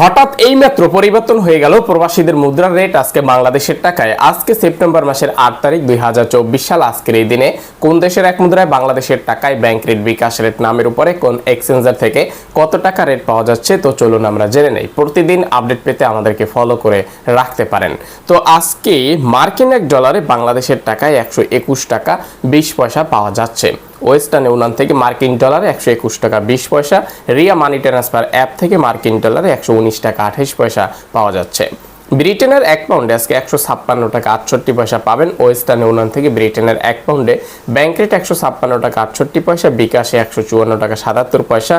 হঠাৎ এই মাত্র পরিবর্তন হয়ে গেল। প্রবাসীদের মুদ্রার রেট আজকে বাংলাদেশের টাকায়। আজকে সেপ্টেম্বর মাসের আট তারিখ দুই হাজার চব্বিশ সাল। আজকের এই দিনে কোন দেশের এক মুদ্রায় বাংলাদেশের টাকায় ব্যাংক রেট বিকাশ রেট নামের উপরে কোন এক্সচেঞ্জার থেকে কত টাকা রেট পাওয়া যাচ্ছে? তো চলুন আমরা জেনে নেই। প্রতিদিন আপডেট পেতে আমাদেরকে ফলো করে রাখতে পারেন। তো আজকে মার্কিন এক ডলারে বাংলাদেশের টাকায় একশো একুশ টাকা বিশ পয়সা পাওয়া যাচ্ছে। ওয়েস্টার্ন ইউনিয়ন থেকে মার্কিন ডলারে একশো একুশ টাকা বিশ পয়সা, রিয়া মানি ট্রান্সফার অ্যাপ থেকে মার্কিন ডলারে একশো উনিশ টাকা আঠাশ পয়সা পাওয়া যাচ্ছে। ব্রিটেনের এক পাউন্ডে আজকে একশো ছাপ্পান্ন টাকা আটষট্টি পয়সা পাবেন ওয়েস্টার্ন ইউনিয়ন থেকে ব্রিটেনের এক পাউন্ডে। ব্যাংক রেট একশো ছাপ্পান্ন টাকা আটষট্টি পয়সা, বিকাশে একশো চুয়ান্ন টাকা সাতাত্তর পয়সা।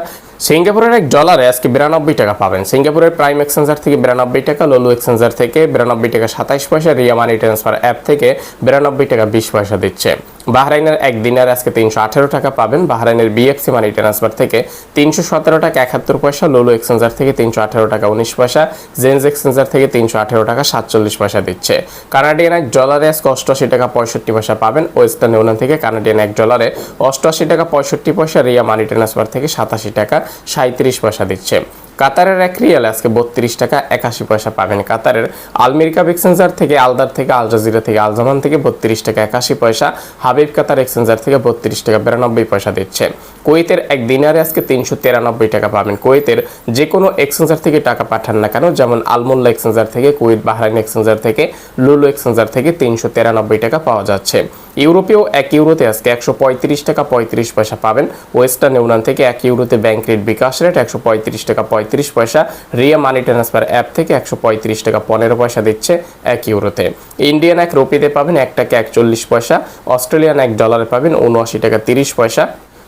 সিঙ্গাপুরের এক ডলারে আজকে বিরানব্বই টাকা পাবেন। সিঙ্গাপুরের প্রাইম এক্সচেঞ্জার থেকে বিরানব্বই টাকা লোলু এক্সচেঞ্জার থেকে বিরানব্বই টাকা সাতাইশ পয়সা রিয়া মানি ট্রান্সফার অ্যাপ থেকে বিরানব্বই টাকা বিশ পয়সা দিচ্ছে। বাহরাইনের এক দিনের আজকে তিনশো আঠেরো টাকা পাবেন। বাহরাইনের বিএফসি মানি ট্রান্সফার থেকে তিনশো সতেরো টাকা একাত্তর পয়সা লোলো এক্সচেঞ্জার থেকে তিনশো আঠেরো টাকা উনিশ পয়সা জেন্স এক্সচেঞ্জার থেকে তিনশো আঠেরো টাকা সাতচল্লিশ পয়সা দিচ্ছে। কানাডিয়ান এক ডলারে আজকে অষ্টআশি টাকা পঁয়ষট্টি পয়সা পাবেন। ওয়েস্টার্ন ইউনিয়ন থেকে কানাডিয়ান এক ডলারে অষ্টআশি টাকা পঁয়ষট্টি পয়সা রিয়া মানি ট্রান্সফার থেকে সাতাশি টাকা। সাঁত্রিশ পয়সা দিচ্ছে। কাতারের এক রিয়াল আজকে বত্রিশ টাকা একাশি পয়সা পাবেন। কাতারের আলমিরিকা এক্সচেঞ্জার থেকে আলদার থেকে আল জাজিরা থেকে আলজামান থেকে বত্রিশ টাকা একাশি পয়সা, হাবিব কাতার এক্সচেঞ্জার থেকে বত্রিশ টাকা বিরানব্বই পয়সা দিচ্ছে। কুয়েতের এক দিনারে আজকে তিনশো তিরানব্বই টাকা পাবেন। কুয়েতের যে কোনো এক্সচেঞ্জার থেকে টাকা পাঠান না কেন, যেমন আলমোল্লা এক্সচেঞ্জার থেকে, কুয়েত বাহরাইন এক্সচেঞ্জার থেকে, লুলু এক্সচেঞ্জার থেকে তিনশো তিরানব্বই টাকা পাওয়া যাচ্ছে। ইউরোপেও এক ইউরোতে আজকে একশো পঁয়ত্রিশ টাকা পঁয়ত্রিশ পয়সা পাবেন। ওয়েস্টার্ন ইউনিয়ন থেকে এক ইউরোতে ব্যাংক রেট বিকাশ রেট একশো পঁয়ত্রিশ টাকা পঁয়ত্রিশ পয়সা। রিয়া মানি ট্রান্সফার অ্যাপ থেকে একশো পঁয়ত্রিশ টাকা পনেরো পয়সা দিচ্ছে এক ইউরোতে। ইন্ডিয়ান এক রুপিতে পাবেন এক টাকা একচল্লিশ পয়সা, অস্ট্রেলিয়ান এক ডলারে পাবেন উনআশি টাকা তিরিশ পয়সা।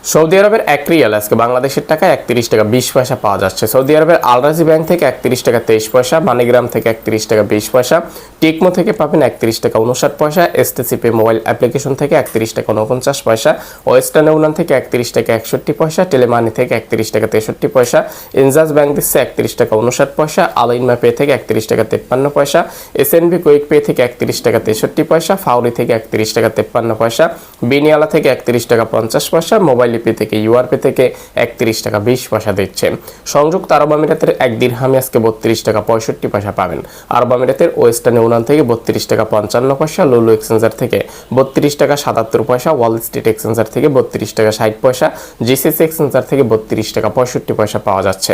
সৌদি আরবের এক রিয়াল আজকে বাংলাদেশের টাকা একত্রিশ টাকা বিশ পয়সা পাওয়া যাচ্ছে সৌদি আরবের আলরাজি ব্যাংক থেকে একত্রিশ টাকা তেইশ পয়সা মানিগ্রাম থেকে একত্রিশ টাকা বিশ পয়সা টেকমো থেকে পাবেন একত্রিশ টাকা উনষাট পয়সা এসটিসিপি মোবাইল অ্যাপ্লিকেশন থেকে একত্রিশ টাকা উনপঞ্চাশ পয়সা ওয়েস্টার্ন ইউনিয়ন থেকে একত্রিশ টাকা একষট্টি পয়সা টেলিমানি থেকে একত্রিশ টাকা তেষট্টি পয়সা ইনজাস ব্যাংক দিচ্ছে একত্রিশ টাকা উনষাট পয়সা আলাইনমা পে থেকে একত্রিশ টাকা তেপ্পান্ন পয়সা এসএনবি কুইক পে থেকে একত্রিশ টাকা তেষট্টি পয়সা ফাউরি থেকে একত্রিশ টাকা তেপ্পান্ন পয়সা বিনিয়ালা থেকে একত্রিশ টাকা পঞ্চাশ পয়সা মোবাইল পে থেকে ইউআরপি থেকে একত্রিশ টাকা বিশ পয়সা দিচ্ছে সংযুক্ত আরব আমিরাতের এক দিরহামে আজকে বত্রিশ টাকা পঁয়ষট্টি পয়সা পাবেন। আরব আমিরাতের ওয়েস্টার্ন ইউনিয়ন থেকে বত্রিশ টাকা পঞ্চান্ন পয়সা, লুলু এক্সচেঞ্জার থেকে বত্রিশ টাকা সাতাত্তর পয়সা, ওয়াল স্ট্রিট এক্সচেঞ্জার থেকে বত্রিশ টাকা ষাট পয়সা, জিসিসি এক্সচেঞ্জার থেকে বত্রিশ টাকা পঁয়ষট্টি পয়সা পাওয়া যাচ্ছে।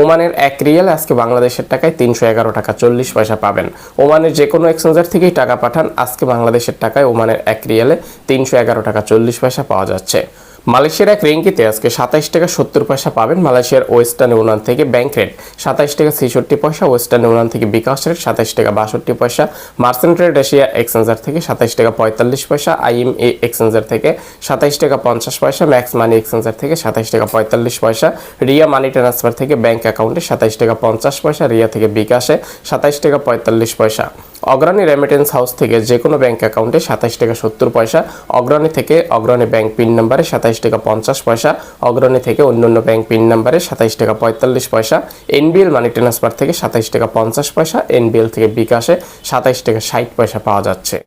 ওমানের এক রিয়াল আজকে বাংলাদেশের টাকায় তিনশো এগারো টাকা চল্লিশ পয়সা পাবেন। ওমানের যে কোনো এক্সচেঞ্জার থেকেই টাকা পাঠান, আজকে বাংলাদেশের টাকায় ওমানের এক রিয়ালে তিনশো এগারো টাকা চল্লিশ পয়সা পাওয়া যাচ্ছে। মালয়েশিয়ার এক রিঙ্কিতে আজকে সাতাইশ টাকা সত্তর পয়সা পাবেন মালয়েশিয়ার ওয়েস্টার্ন ইউনিয়ন থেকে ব্যাংক রেট। সাতাইশ টাকা ছেষট্টি পয়সা, ওয়েস্টার্ন ইউনিয়ন থেকে বিকাশ রেট সাতাইশ টাকা বাষট্টি পয়সা মার্সেন্ট রেট এশিয়া এক্সচেঞ্জার থেকে সাতাইশ টাকা পঁয়তাল্লিশ পয়সা আইএমএ এক্সচেঞ্জার থেকে সাতাইশ টাকা পঞ্চাশ পয়সা, ম্যাক্স মানি এক্সচেঞ্জার থেকে সাতাইশ টাকা পঁয়তাল্লিশ পয়সা, রিয়া মানি ট্রান্সফার থেকে ব্যাংক অ্যাকাউন্টে সাতাইশ টাকা পঞ্চাশ পয়সা, রিয়া থেকে বিকাশে সাতাইশ টাকা পঁয়তাল্লিশ পয়সা। অগ্রণী রেমিটেন্স হাউস থেকে যে কোনো ব্যাংক অ্যাকাউন্টে সাতাইশ টাকা সত্তর পয়সা, অগ্রণী থেকে অগ্রণী ব্যাংক পিন নাম্বারে সাতাইশ টাকা পঞ্চাশ পয়সা, অগ্রণী থেকে অন্য অন্য ব্যাংক পিন নাম্বারে সাতাইশ টাকা পঁয়তাল্লিশ পয়সা এনবিএল মানি ট্রান্সফার থেকে সাতাইশ টাকা পঞ্চাশ পয়সা এনবিএল থেকে বিকাশে সাতাইশ টাকা ষাট পয়সা পাওয়া যাচ্ছে।